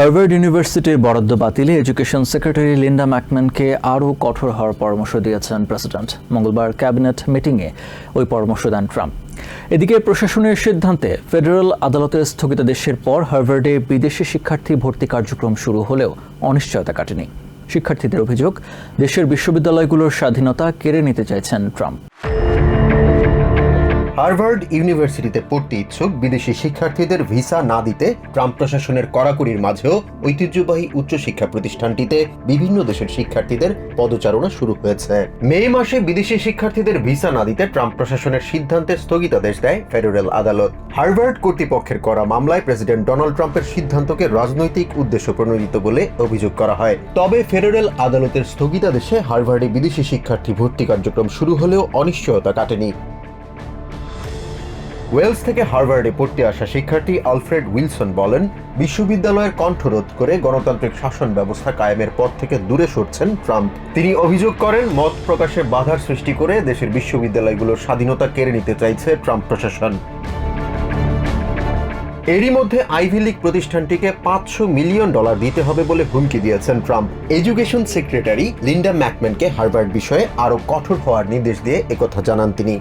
Harvard ইউনিভার্সিটির বরাদ্দ বাতিলে এডুকেশন সেক্রেটারি লিন্ডা ম্যাকম্যানকে আরও কঠোর হওয়ার পরামর্শ দিয়েছেন প্রেসিডেন্ট। মঙ্গলবার ক্যাবিনেট মিটিংয়ে ওই পরামর্শ দেন ট্রাম্প। এদিকে প্রশাসনের সিদ্ধান্তে ফেডারেল আদালতের স্থগিতাদেশের পর হার্ভার্ডে বিদেশি শিক্ষার্থী ভর্তি কার্যক্রম শুরু হলেও অনিশ্চয়তা কাটেনি। শিক্ষার্থীদের অভিযোগ, দেশের বিশ্ববিদ্যালয়গুলোর স্বাধীনতা কেড়ে নিতে চাইছেন ট্রাম্প। হার্ভার্ড ইউনিভার্সিটিতে পড়তে ইচ্ছুক বিদেশি শিক্ষার্থীদের ভিসা না দিতে ট্রাম্প প্রশাসনের কড়াকড়ির মাঝেও ঐতিহ্যবাহী উচ্চশিক্ষা প্রতিষ্ঠানটিতে বিভিন্ন দেশের শিক্ষার্থীদের পদচারণা শুরু হয়েছে। মে মাসে বিদেশি শিক্ষার্থীদের ভিসা না দিতে ট্রাম্প প্রশাসনের সিদ্ধান্তে স্থগিতাদেশ দেয় ফেডারেল আদালত। হার্ভার্ড কর্তৃপক্ষের করা মামলায় প্রেসিডেন্ট ডোনাল্ড ট্রাম্পের সিদ্ধান্তকে রাজনৈতিক উদ্দেশ্য প্রণোদিত বলে অভিযোগ করা হয়। তবে ফেডারেল আদালতের স্থগিতাদেশে হার্ভার্ডে বিদেশি শিক্ষার্থী ভর্তি কার্যক্রম শুরু হলেও অনিশ্চয়তা কাটেনি। ওয়েলস থেকে হার্ভার্ডে পড়তে আসা শিক্ষার্থী আলফ্রেড উইলসন বলেন, বিশ্ববিদ্যালয়ের কণ্ঠরোধ করে গণতান্ত্রিক শাসন ব্যবস্থা কায়েমের পর থেকে দূরে সরছেন ট্রাম্প। তিনি অভিযোগ করেন, মত প্রকাশে বাধার সৃষ্টি করে দেশের বিশ্ববিদ্যালয়গুলোর স্বাধীনতা কেড়ে নিতে চাইছে ট্রাম্প প্রশাসন। এরই মধ্যে আইভি লীগ প্রতিষ্ঠানটিকে পাঁচশো মিলিয়ন ডলার দিতে হবে বলে হুমকি দিয়েছেন ট্রাম্প। এডুকেশন সেক্রেটারি লিন্ডা ম্যাকম্যানকে হার্ভার্ড বিষয়ে আরও কঠোর হওয়ার নির্দেশ দিয়ে একথা জানান তিনি।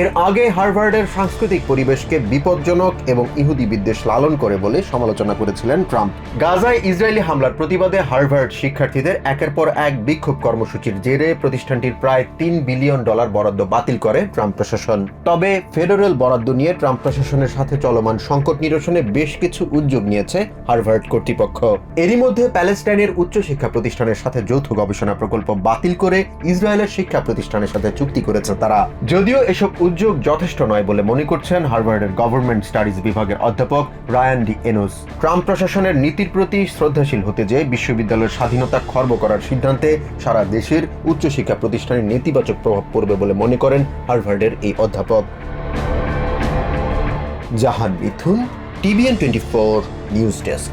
এর আগে হার্ভার্ডের সাংস্কৃতিক পরিবেশকে বিপজ্জনক এবং ইহুদি বিদ্বেষ লালন করে বলে সমালোচনা করেছিলেন ট্রাম্প। গাজায় ইসরায়েলি হামলার প্রতিবাদে হার্ভার্ড শিক্ষার্থীদের একের পর এক বিক্ষোভ কর্মসূচির জেরে প্রতিষ্ঠানটির প্রায় তিন বিলিয়ন ডলার বরাদ্দ বাতিল করে ট্রাম্প প্রশাসন। তবে ফেডারেল বরাদ্দ নিয়ে ট্রাম্প প্রশাসনের সাথে চলমান সংকট নিরসনে বেশ কিছু উদ্যোগ নিয়েছে হার্ভার্ড কর্তৃপক্ষ। এরই মধ্যে প্যালেস্টাইনের উচ্চশিক্ষা প্রতিষ্ঠানের সাথে যৌথ গবেষণা প্রকল্প বাতিল করে ইসরায়েলের শিক্ষা প্রতিষ্ঠানের সাথে চুক্তি করেছে তারা। যদিও এসব উদ্যোগ যথেষ্ট নয় বলে মনে করছেন হার্ভার্ডের গভর্নমেন্ট স্টাডিজ বিভাগের অধ্যাপক রায়ান ডি এনোস। ট্রাম্প প্রশাসনের নীতির প্রতি শ্রদ্ধাশীল হতে যেয়ে বিশ্ববিদ্যালয়ের স্বাধীনতা খর্ব করার সিদ্ধান্তে সারা দেশের উচ্চশিক্ষা প্রতিষ্ঠানের নেতিবাচক প্রভাব পড়বে বলে মনে করেন হার্ভার্ডের এই অধ্যাপক। Jahan Mithun, TVN twenty four news desk.